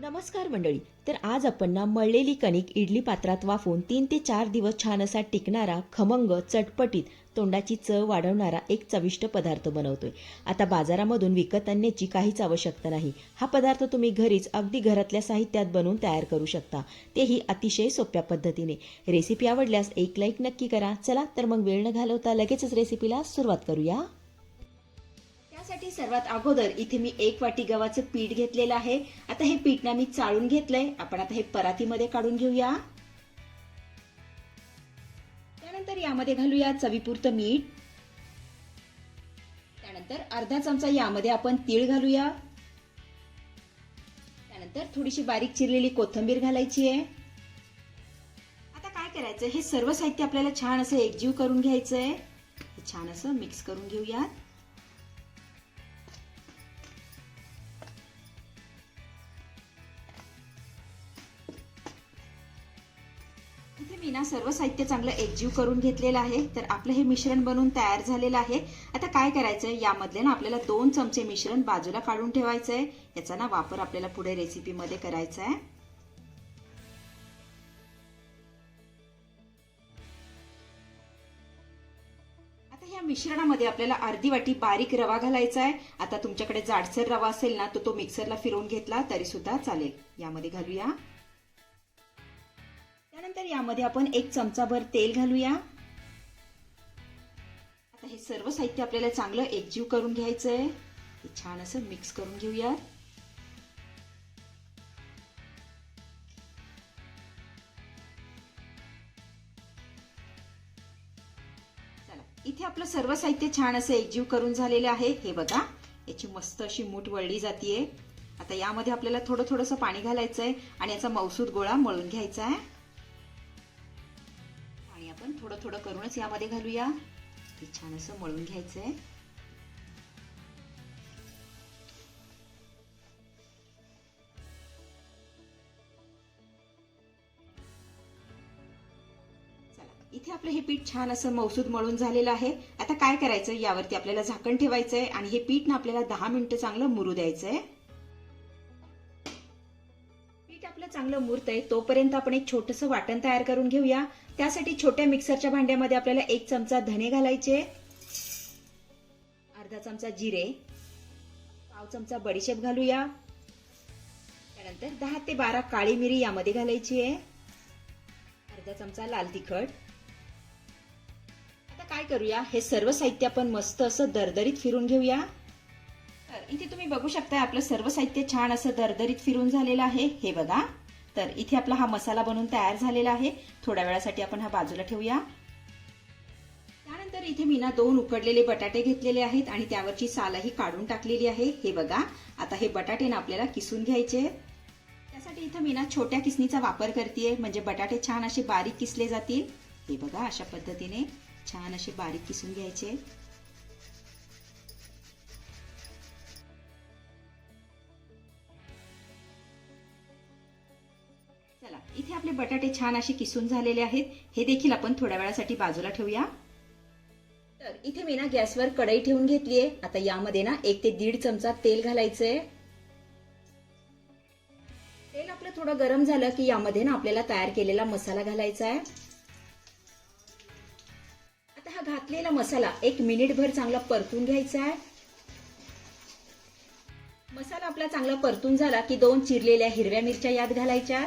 नमस्कार मंडळी तर आज आपण ना मळलेली कणिक इडली पात्रात वाफवून तीन ते चार दिवस छान असा टिकणारा खमंग चटपटीत तोंडाची चव वाढवणारा एक चविष्ट पदार्थ बनवतोय. आता बाजारामधून विकत आणण्याची काहीच आवश्यकता नाही. हा पदार्थ तुम्ही घरीच अगदी घरातल्या साहित्यात बनवून तयार करू शकता. तेही अतिशय सोप्या पद्धतीने. रेसिपी आवडल्यास एक लाईक नक्की करा. चला तर मग वेळ न घालवता लगेचच रेसिपीला सुरुवात करूया. त्यासाठी सर्वात अगोदर इथे मी एक वाटी गव्हाचं पीठ घेतलेलं आहे. आता हे पीठ ना मी चाळून घेतलंय. आपण आता हे परातीमध्ये काढून घेऊया. त्यानंतर यामध्ये घालूया चवीपुरतं मीठ. त्यानंतर अर्धा चमचा यामध्ये आपण तीळ घालूया. त्यानंतर थोडीशी बारीक चिरलेली कोथिंबीर घालायची आहे. आता काय करायचं हे सर्व साहित्य आपल्याला छान असं एकजीव करून घ्यायचंय. हे छान असं मिक्स करून घेऊयात. सर्व साहित्य चांगलं एकजीव करून घेतलेलं आहे. तर आपलं हे मिश्रण बनवून तयार झालेलं आहे. आता काय करायचंय? यामधले ना आपल्याला दोन चमचे मिश्रण बाजूला काढून ठेवायचंय. याचा ना वापर आपल्याला पुढे रेसिपीमध्ये करायचा आहे आता ह्या मिश्रणामध्ये आपल्याला अर्धी वाटी बारीक रवा घालायचा आहे आता तुमच्याकडे जाडसर रवा असेल ना तो तो मिक्सरला फिरवून घेतला तरी सुद्धा चालेल. यामध्ये घालूया. त्यानंतर यामध्ये आपण एक चमचाभर तेल घालूया. आता हे सर्व साहित्य आपल्याला चांगलं एकजीव करून घ्यायचं आहे हे छान असं मिक्स करून घेऊया चला इथे आपलं सर्व साहित्य छान असं एकजीव करून झालेलं आहे. हे बघा याची मस्त अशी मूठ वळली जातीये. आता यामध्ये आपल्याला थोडं थोडंसं पाणी घालायचं आहे आणि याचा मौसूद गोळा मळून घ्यायचा आहे. थोडं थोडं करूनच यामध्ये घालूया. हे छान असं मळून घ्यायचं आहे इथे आपलं हे पीठ छान असं मौसूद मळून झालेलं आहे. आता काय करायचं यावरती आपल्याला झाकण ठेवायचंय आणि हे पीठ ना आपल्याला दहा मिनिटं चांगलं मुरू द्यायचंय. पीठ आपलं चांगलं मुरत आहे तोपर्यंत आपण एक छोटस वाटण तयार करून घेऊया. त्यासाठी छोट्या मिक्सरच्या भांड्यामध्ये आपल्याला एक चमचा धने घालायचे अर्धा चमचा जिरे पाव चमचा बडीशेप घालूया. त्यानंतर दहा ते बारा काळी मिरी यामध्ये घालायची आहे. अर्धा चमचा लाल तिखट. आता काय करूया? हे सर्व साहित्य आपण मस्त असं दरदरीत फिरून घेऊया. तर इथे तुम्ही बघू शकता आपलं सर्व साहित्य छान असं दरदरीत फिरून झालेलं आहे. हे बघा. तर इथे आपला हा मसाला बनवून तयार झालेला आहे. थोड्या वेळासाठी आपण हा बाजूला ठेवूया. त्यानंतर इथे मी ना दोन उकडलेले बटाटे घेतलेले आहेत आणि त्यावरची सालही काढून टाकलेली आहे. हे बघा आता हे बटाटे ना आपल्याला किसून घ्यायचे. त्यासाठी इथं मी ना छोट्या किसणीचा वापर करते म्हणजे बटाटे छान असे बारीक किसले जातील. हे बघा अशा पद्धतीने छान असे बारीक किसून घ्यायचे. बटाटे छान असे किसून झालेले आहेत. हे देखील आपण थोड्या वेळासाठी बाजूला ठेवूया. तर इथे मी ना गॅसवर कढई ठेवून घेतलीये. आता यामध्ये ना एक ते दीड चमचा तेल घालायचंय. तेल आपलं थोडं गरम झालं की यामध्ये ना आपल्याला तयार केलेला मसाला घालायचा आहे आता हा घातलेला मसाला एक मिनिटभर चांगला परतून घ्यायचा आहे मसाला आपला चांगला परतून झाला की दोन चिरलेल्या हिरव्या मिरच्या यात घालायच्या.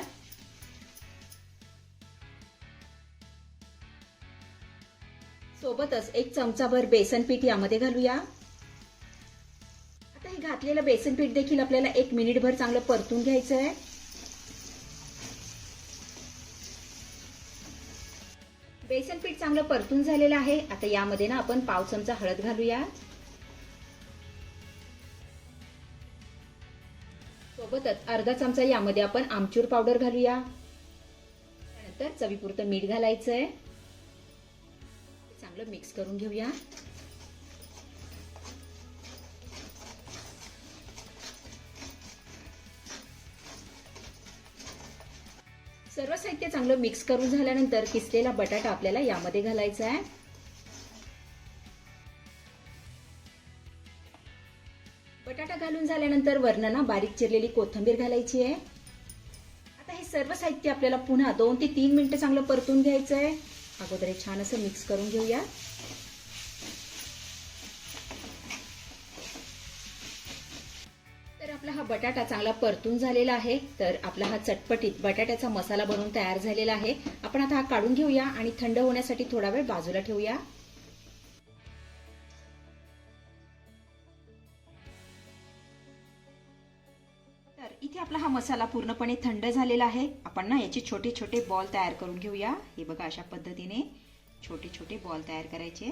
सोबतच एक चमचाभर बेसन पीठ यामध्ये घालूया. आता हे घातलेलं बेसन पीठ देखील आपल्याला एक मिनिटभर चांगलं परतून घ्यायचं आहे बेसन पीठ चांगलं परतून झालेलं आहे. आता यामध्ये ना आपण पाव चमचा हळद घालूया. सोबतच अर्धा चमचा यामध्ये आपण आमचूर पावडर घालूया. त्यानंतर चवीपुरतं मीठ घालायचंय. आपलं मिक्स करून घेऊया. सर्व साहित्य चांगलं मिक्स करून झाल्यानंतर किसलेला बटाटा आपल्याला यामध्ये घालायचा आहे. बटाटा घालून झाल्यानंतर वर्णना बारीक चिरलेली कोथिंबीर घालायची आहे. आता हे सर्व साहित्य आपल्याला पुन्हा दोन ते तीन मिनिटं चांगलं परतून घ्यायचं आहे. अगोदर हे छान असं मिक्स करून घेऊया. तर आपला हा बटाटा चांगला परतून झालेला आहे. तर आपला हा चटपटीत बटाट्याचा मसाला बनवून तयार झालेला आहे. आपण आता हा काढून घेऊया आणि थंड होण्यासाठी थोडा वेळ बाजूला ठेवूया. मसाला पूर्णपणे थंड झालेला आहे. आपण ना याचे छोटे छोटे बॉल तयार करून घेऊया. हे बघा अशा पद्धतीने छोटे छोटे बॉल तयार करायचे.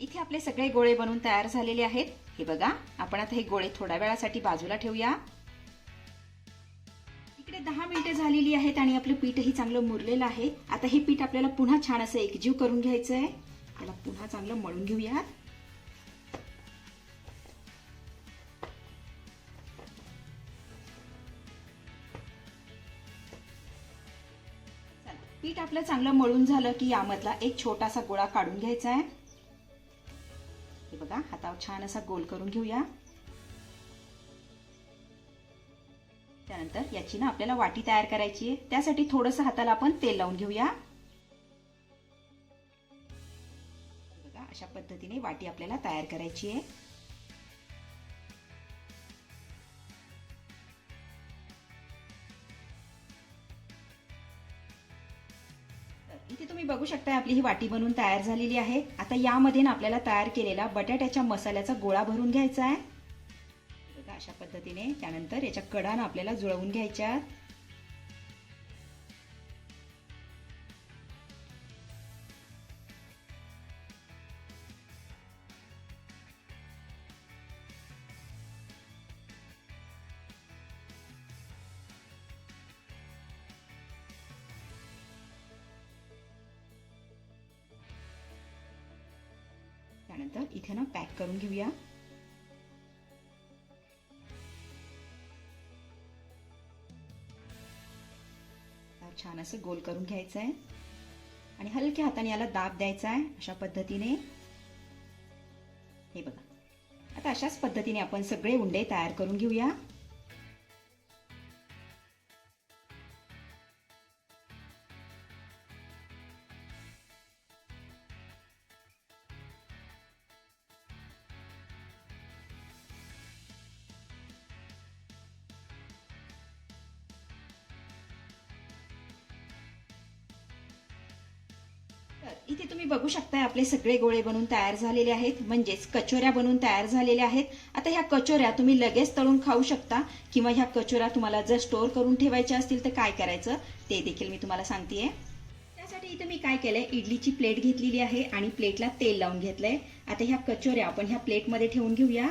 इथे आपले सगळे गोळे बनवून तयार झालेले आहेत. हे बघा आपण आता हे गोळे थोड्या वेळासाठी बाजूला ठेवूया. इकडे दहा मिनिटं झालेली आहेत आणि आपलं पीठही चांगलं मुरलेलं आहे. आता हे पीठ आपल्याला पुन्हा छान असं एकजीव करून घ्यायचं आहे त्याला पुन्हा चांगलं मळून घेऊया पीठ आपलं चांगलं मळून झालं की यामधला एक छोटासा गोळा काढून घ्यायचा आहे छान असा गोल करून घेऊया. त्यानंतर याची ना आपल्याला वाटी तयार करायची आहे. त्यासाठी थोडंसं हाताला आपण तेल लावून घेऊया. बघा अशा पद्धतीने वाटी आपल्याला तयार करायची आहे. शकता आपली ही वाटी बनवून तयार झालेली आहे. आता यामध्ये ना आपल्याला तयार केलेला बटाट्याच्या मसाल्याचा गोळा भरून घ्यायचा आहे. बघा अशा पद्धतीने त्यानंतर याच्या कडानं आपल्याला जुळवून घ्यायच्या ना पॅक करून घेऊया छान असं गोल करून घ्यायचं आहे आणि हलक्या हाताने याला दाब द्यायचा आहे अशा पद्धतीने. हे बघा. आता अशाच पद्धतीने आपण सगळे उंडे तयार करून घेऊया. इथे तुम्ही बघू शकताय आपले सगळे गोळे बनवून तयार झालेले आहेत. म्हणजेच कचोऱ्या बनवून तयार झालेल्या आहेत. आता ह्या कचोऱ्या तुम्ही लगेच तळून खाऊ शकता किंवा ह्या कचोऱ्या तुम्हाला जर स्टोअर करून ठेवायच्या असतील तर काय करायचं ते देखील मी तुम्हाला सांगतेय. त्यासाठी इथे मी काय केलंय इडलीची प्लेट घेतलेली आहे आणि प्लेटला तेल लावून घेतलंय. आता ह्या कचोऱ्या आपण ह्या प्लेटमध्ये ठेवून घेऊया.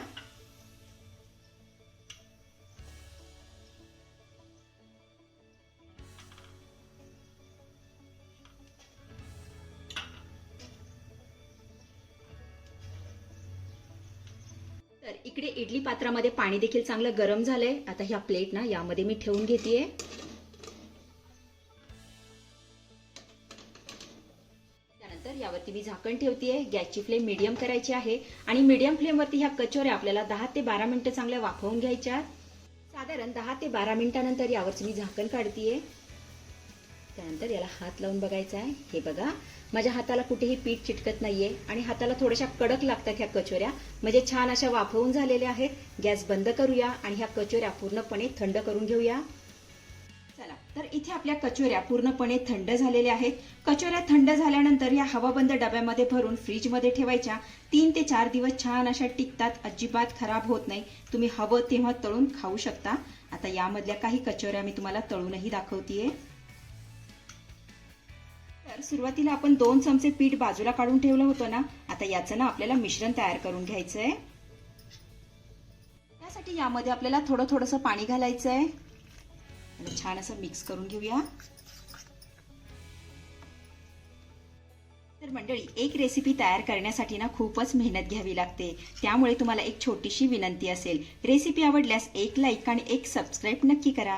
तर इकडे इडली पात्रामध्ये पाणी देखील चांगलं गरम झालंय. आता ह्या प्लेट ना यामध्ये मी ठेवून घेतेय. त्यानंतर यावरती मी झाकण ठेवतेय. गॅसची फ्लेम मीडियम करायची आहे. आणि मीडियम फ्लेमवरती ह्या कचोऱ्या आपल्याला दहा ते बारा मिनिटं चांगल्या वाफवून घ्यायच्या. साधारण दहा ते बारा मिनिटानंतर यावरची मी झाकण काढतेय. त्यानंतर याला हात लावून बघायचा आहे. हे बघा. माझ्या हाताला कुठेही पीठ चिटकत नाहीये आणि हाताला थोड्याशा कडक लागतात ह्या कचोऱ्या. म्हणजे छान अशा वाफवून झालेल्या आहेत. गॅस बंद करूया आणि ह्या कचोऱ्या पूर्णपणे थंड करून घेऊया. चला तर इथे आपल्या कचोऱ्या पूर्णपणे थंड झालेल्या आहेत. कचोऱ्या थंड झाल्यानंतर या हवाबंद डब्यामध्ये भरून फ्रीजमध्ये ठेवायच्या. तीन ते चार दिवस छान अशा टिकतात. अजिबात खराब होत नाही. तुम्ही हवं तेव्हा तळून खाऊ शकता. आता यामधल्या काही कचोऱ्या मी तुम्हाला तळूनही दाखवतीये. सुरुवातीला आपण दोन चमचे पीठ बाजूला काढून ठेवलं होतं ना आता याचं ना आपल्याला मिश्रण तयार करून घ्यायचं आहे त्यासाठी यामध्ये आपल्याला थोडं थोडंसं पाणी घालायचं आहे आणि छान असं मिक्स करून घेऊया. तर मंडळी एक रेसिपी तयार करण्यासाठी ना खूपच मेहनत घ्यावी लागते. त्यामुळे तुम्हाला एक छोटीशी विनंती असेल. रेसिपी आवडल्यास एक लाईक आणि एक सबस्क्राईब नक्की करा.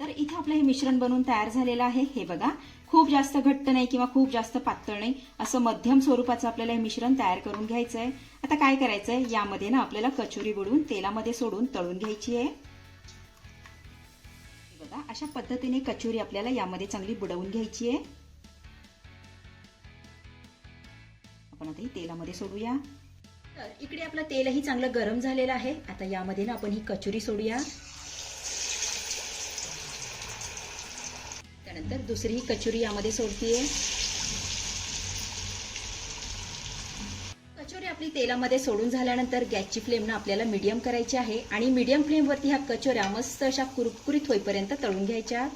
तर इथे आपलं हे मिश्रण बनवून तयार झालेलं आहे. हे बघा खूप जास्त घट्ट नाही किंवा खूप जास्त पातळ नाही असं मध्यम स्वरूपाचं आपल्याला हे मिश्रण तयार करून घ्यायचं आहे आता काय करायचं आहे यामध्ये ना आपल्याला कचोरी बुडून तेलामध्ये सोडून तळून घ्यायची आहे. बघा अशा पद्धतीने कचोरी आपल्याला यामध्ये चांगली बुडवून घ्यायची आहे. आपण आता ही तेलामध्ये सोडूया. तर इकडे आपलं तेलही चांगलं गरम झालेलं आहे. आता यामध्ये ना आपण ही कचोरी सोडूया. त्यानंतर दुसरी कचोरी यामध्ये सोडतीये. कचोरी आपली तेलामध्ये सोडून झाल्यानंतर गॅसची फ्लेम ना आपल्याला मीडियम करायची आहे आणि मीडियम फ्लेमवरती ह्या कचोऱ्या मस्त अशा कुरकुरीत होईपर्यंत तळून घ्यायच्या.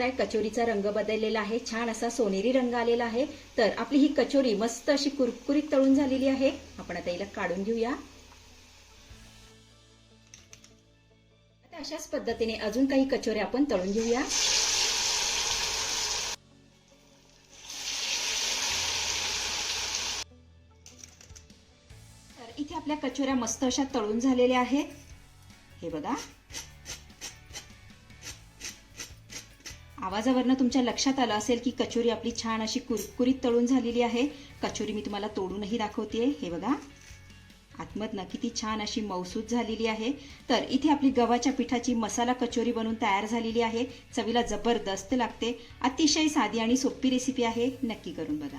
बघताय कचोरीचा रंग बदललेला आहे छान असा सोनेरी रंग आलेला आहे. तर आपली ही कचोरी मस्त अशी कुरकुरीत तळून झालेली आहे. आपण आता हिला काढून घेऊया. आता अशाच पद्धतीने अजून काही कचोऱ्या आपण तळून घेऊया. तर इथे आपल्या कचोऱ्या मस्त अशा तळून झालेल्या आहेत. हे बघा. आवाजावरनं तुमच्या लक्षात आलं असेल की कचोरी आपली छान अशी कुरकुरीत तळून झालेली आहे. कचोरी मी तुम्हाला तोडूनही दाखवते हे बघा. आतमधनं किती छान अशी मौसूद झालेली आहे. तर इथे आपली गव्हाच्या पिठाची मसाला कचोरी बनवून तयार झालेली आहे. चवीला जबरदस्त लागते. अतिशय साधी आणि सोपी रेसिपी आहे. नक्की करून बघा.